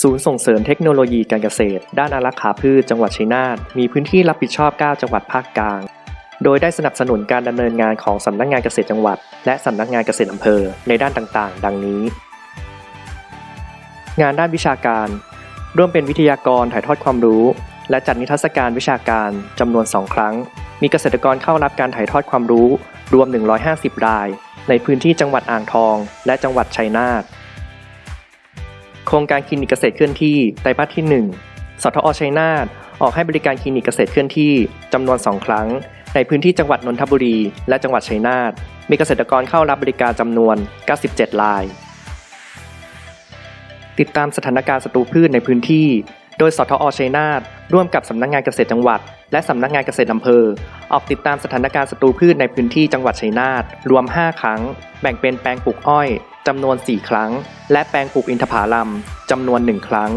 ศูนย์ส่งเสริมเทคโนโลยีการเกษตร ด้านอารักขาพืชจังหวัดชัยนาทมีพื้นที่รับผิดชอบ 9 จังหวัดภาคกลาง โดยได้สนับสนุนการดำเนินงานของสำนักงานเกษตรจังหวัด และสำนักงานเกษตรอำเภอในด้านต่างๆ ดังนี้ งานด้านวิชาการ ร่วมเป็นวิทยากรถ่ายทอดความรู้ และจัดนิทรรศการวิชาการจำนวน 2 ครั้ง มีเกษตรกรเข้ารับการถ่ายทอดความรู้ รวม 150 ราย ในพื้นที่จังหวัดอ่างทอง และจังหวัดชัยนาท โครงการคลินิกเกษตรเคลื่อนที่ไตรมาสที่ 1 สทอชัยนาทออกให้บริการคลินิกเกษตรเคลื่อนที่จำนวน 2 ครั้ง ในพื้นที่จังหวัดนนทบุรี และจังหวัดชัยนาทมีเกษตรกรเข้ารับบริการจำนวน 97 ราย ติดตามสถานการณ์ศัตรูพืชในพื้นที่ โดยสทอชัยนาทร่วมกับสำนักงานเกษตรจังหวัด และสำนักงานเกษตรอำเภอ ออกติดตามสถานการณ์ศัตรูพืชในพื้นที่จังหวัดชัยนาทรวม 5 ครั้ง แบ่งเป็นแปลงปลูกอ้อย จำนวน 4 ครั้ง และแปลงปลูกอินทผลัมจำนวน 1 ครั้ง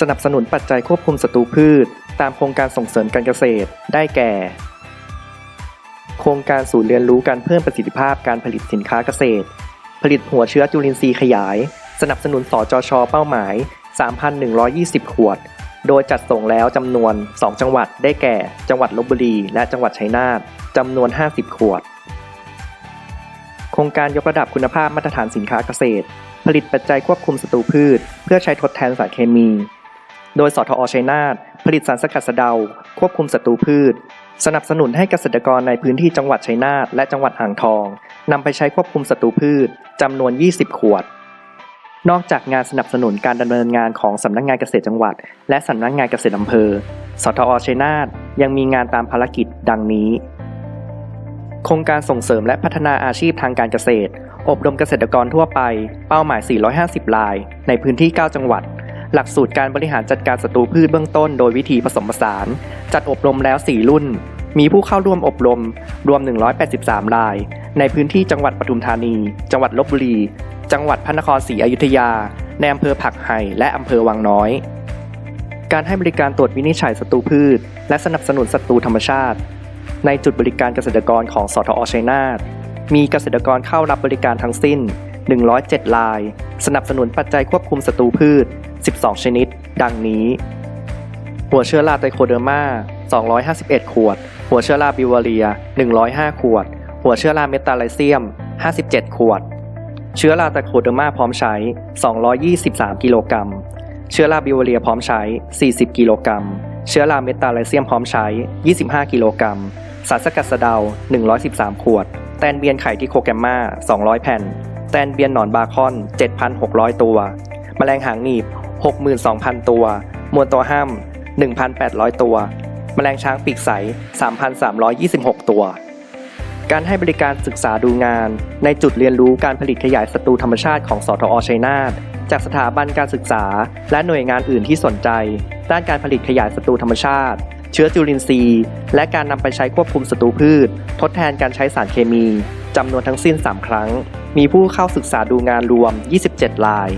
สนับสนุนปัจจัยควบคุมศัตรูพืช ตามโครงการส่งเสริมการเกษตร ได้แก่ โครงการศูนย์เรียนรู้การเพิ่มประสิทธิภาพการผลิตสินค้าเกษตร ผลิตหัวเชื้อจุลินทรีย์ขยาย สนับสนุนสจชเป้าหมาย 3,120 ขวด โดยจัดส่งแล้วจำนวน 2 จังหวัดได้แก่ จังหวัดลบบุรี และจังหวัดชัยนาทจำนวน 50 ขวด โครงการยกระดับคุณภาพมาตรฐานสินค้าเกษตร ผลิตปัจจัยควบคุมศัตรูพืช เพื่อใช้ทดแทนสารเคมี โดยสทอชัยนาทผลิตสารสกัดสะเดา ควบคุมศัตรูพืช สนับสนุนให้เกษตรกรในพื้นที่จังหวัดชัยนาทและจังหวัดอ่างทองนำไปใช้ควบคุมศัตรูพืชจำนวน 20 ขวด นอกจากงานสนับสนุนการดำเนินงานของสำนักงานเกษตรจังหวัด และสำนักงานเกษตรอำเภอ สทอชัยนาทยังมีงานตามภารกิจดังนี้ โครงการส่งเสริมและพัฒนาอาชีพทางการเกษตร อบรมเกษตรกรทั่วไป เป้าหมาย 450 ราย ในพื้นที่ 9 จังหวัด หลักสูตรการบริหารจัดการศัตรูพืชเบื้องต้นโดยวิธีผสมผสาน จัดอบรมแล้ว 4 รุ่น มีผู้เข้าร่วมอบรม รวม 183 ราย ในพื้นที่จังหวัดปทุมธานี จังหวัดลบบุรี จังหวัดพระนครศรีอยุธยา ในอำเภอผักไห่และอำเภอวังน้อยการให้บริการตรวจวินิจฉัยศัตรูพืช และสนับสนุนศัตรูธรรมชาติ ในจุดบริการเกษตรกรของสทอชัยนาทมีเกษตรกรเข้ารับบริการทั้งสิ้น 107ราย สนับสนุนปัจจัยควบคุมศัตรูพืช 12 ชนิด ดังนี้ หัวเชื้อราไตโคเดอร์มา 251 ขวด หัวเชื้อราบิวเรีย 105 ขวด หัวเชื้อราเมตาไลเซียม 57 ขวด เชื้อราไตโคเดอร์มาพร้อมใช้ 223 กิโลกรัม เชื้อราบิวเรียพร้อมใช้ 40 กิโลกรัม เชื้อราเมตาไลเซียมพร้อมใช้ 25 กิโลกรัม สารสกัดสะเดา 113 ขวด แตนเบียนไข่ที่โคแกมมา200 แผ่น แตนเบียนหนอนบาคอน 7,600 ตัว แมลงหางหนีบ 62,000 ตัว มวลตัวห้าม1,800 ตัว แมลงช้างปีกใส 3,326 ตัว การให้บริการศึกษาดูงาน ในจุดเรียนรู้การผลิตขยายศัตรูธรรมชาติของสทอชัยนาทจากสถาบันการศึกษา และหน่วยงานอื่นที่สนใจ ด้านการผลิตขยายศัตรูธรรมชาติ เชื้อจุลินทรีย์ และการนำไปใช้ควบคุมศัตรูพืช ทดแทนการใช้สารเคมีจำนวนทั้งสิ้น 3 ครั้ง มีผู้เข้าศึกษาดูงานรวม 27 ราย